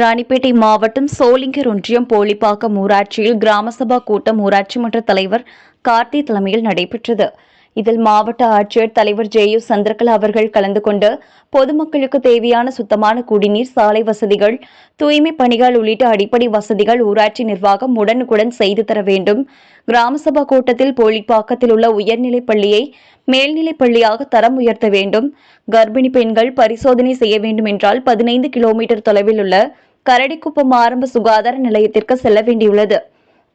ராணிப்பேட்டை மாவட்டம் சோளிங்கர் ஒன்றியம் போலிப்பாக்கம் ஊராட்சியில் கிராம சபா கூட்டம் ஊராட்சி மன்ற தலைவர் கார்த்தி தலைமையில் நடைபெற்றது. இதில் மாவட்ட ஆட்சியர் தலைவர் ஜேயு சந்திரகலா அவர்கள் கலந்து கொண்டு பொதுமக்களுக்கு தேவையான சுத்தமான குடிநீர் சாலை வசதிகள் தூய்மை பணிகள் உள்ளிட்ட அடிப்படை வசதிகள் ஊராட்சி நிர்வாகம் உடனுக்குடன் செய்து தர வேண்டும். கிராம சபா கூட்டத்தில் போலிப்பாக்கத்தில் உள்ள உயர்நிலைப் பள்ளியை மேல்நிலைப் பள்ளியாக தரம் உயர்த்த வேண்டும். கர்ப்பிணி பெண்கள் பரிசோதனை செய்ய வேண்டும் என்றால் பதினைந்து கிலோமீட்டர் தொலைவில் உள்ள கரடிக்குப்பம் ஆரம்ப சுகாதார நிலையத்திற்கு செல்ல வேண்டியுள்ளது.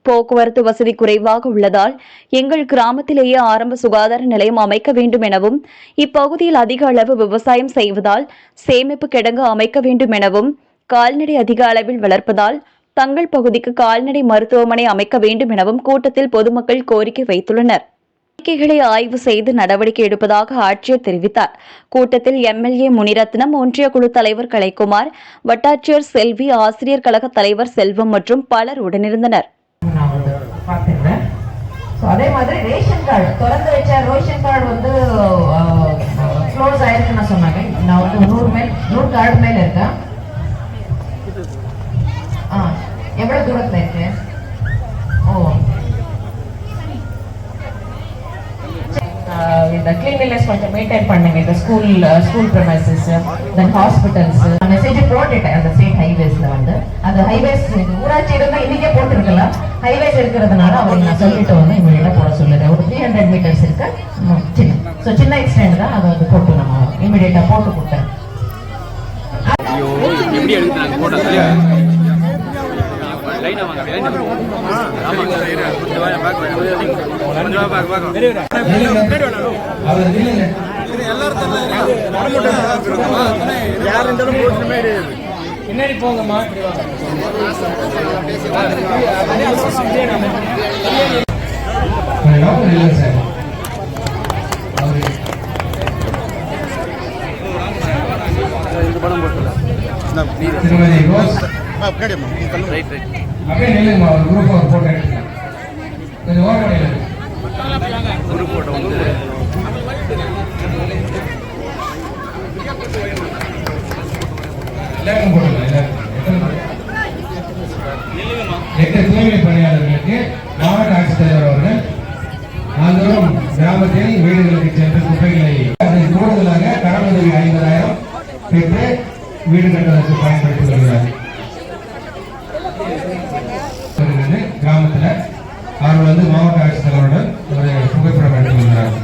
போக்குவரத்து வசதி குறைவாக உள்ளதால் எங்கள் கிராமத்திலேயே ஆரம்ப சுகாதார நிலையம் அமைக்க வேண்டும் எனவும் இப்பகுதியில் அதிக அளவு விவசாயம் செய்வதால் சேமிப்பு கிடங்கு அமைக்க வேண்டும் எனவும் கால்நடை அதிக அளவில் வளர்ப்பதால் தங்கள் பகுதிக்கு கால்நடை மருத்துவமனை அமைக்க வேண்டும் எனவும் கூட்டத்தில் பொதுமக்கள் கோரிக்கை வைத்துள்ளனர். கோரிக்கைகளை ஆய்வு செய்து நடவடிக்கை எடுப்பதாக ஆட்சியர் தெரிவித்தார். கூட்டத்தில் எம்எல்ஏ முனிரத்னம் ஒன்றிய குழு தலைவர் கலைக்குமார் வட்டாட்சியர் செல்வி ஆசிரியர் கழக தலைவர் செல்வம் மற்றும் பலர் உடனிருந்தனர். அதே மாதிரி ரேஷன் கார்டு திறந்து வச்ச ரேஷன் கார்டு வந்து க்ளோஸ் ஆயிருக்குன்னு சொன்னாங்க. நான் வந்து நூறு மேல் நூறு கார்டு மேல இருக்கேன். ஆ எவ்வளவு தூரத்தில் இருக்கு ஓ ஆஹ் கொஞ்சம் மெயின்டைன் பண்ணுங்க. இந்த school school premises then hospitals message போட்டுட்டேன் அந்த ஸ்டேட் ஹைவேஸ்ல வந்து. அந்த ஹைவேஸ் ஊராட்சி இருந்தால் இன்னைக்கே போட்டிருக்கலாம். ஹைவேஸ் இருக்கிறதுனால அவங்க நான் சொல்லிட்டு வந்து இமீடியட்டா போட சொல்லுறேன். ஒரு த்ரீ ஹண்ட்ரட் மீட்டர்ஸ் இருக்கு. சின்ன. ஸோ சின்ன எக்ஸ்டெண்ட் தான் அதை வந்து போட்டு நம்ம இமீடியட்டா போட்டு கொடுத்தேன். எப்படி எடுத்தாங்க போட்டோ பின்னாடி போங்கம்மா. இந்த படம் போட்டுல ரோஸ் ரைட் ரைட் அப்படியே நில்லுங்கம்மா ஒரு குரூப் ஒரு போட்டோ எடுத்துக்கலாம். கொஞ்சம் ஓரம் நில்லுங்க குரூப் போட்டோ வந்து எல்லாருக்கும். போட்டுக்கலாம் எல்லாருக்கும் எட்டு தூய்மை பணியாளர்களுக்கு மாவட்ட ஆட்சித்தலைவர் அவர்கள் நாள்தோறும் கிராமத்தில் வீடுகளுக்கு சென்று குப்பைகளை கூடுதலாக கடனுதவி ஐம்பதாயிரம் பெற்று வீடு கட்டுவதற்கு பயன்படுத்தி வருகிறார் கிராமத்தில் அவர் வந்து மாவட்ட ஆட்சித்தலைவருடன் ஒரு புகைப்படம் எடுத்து வருகிறார்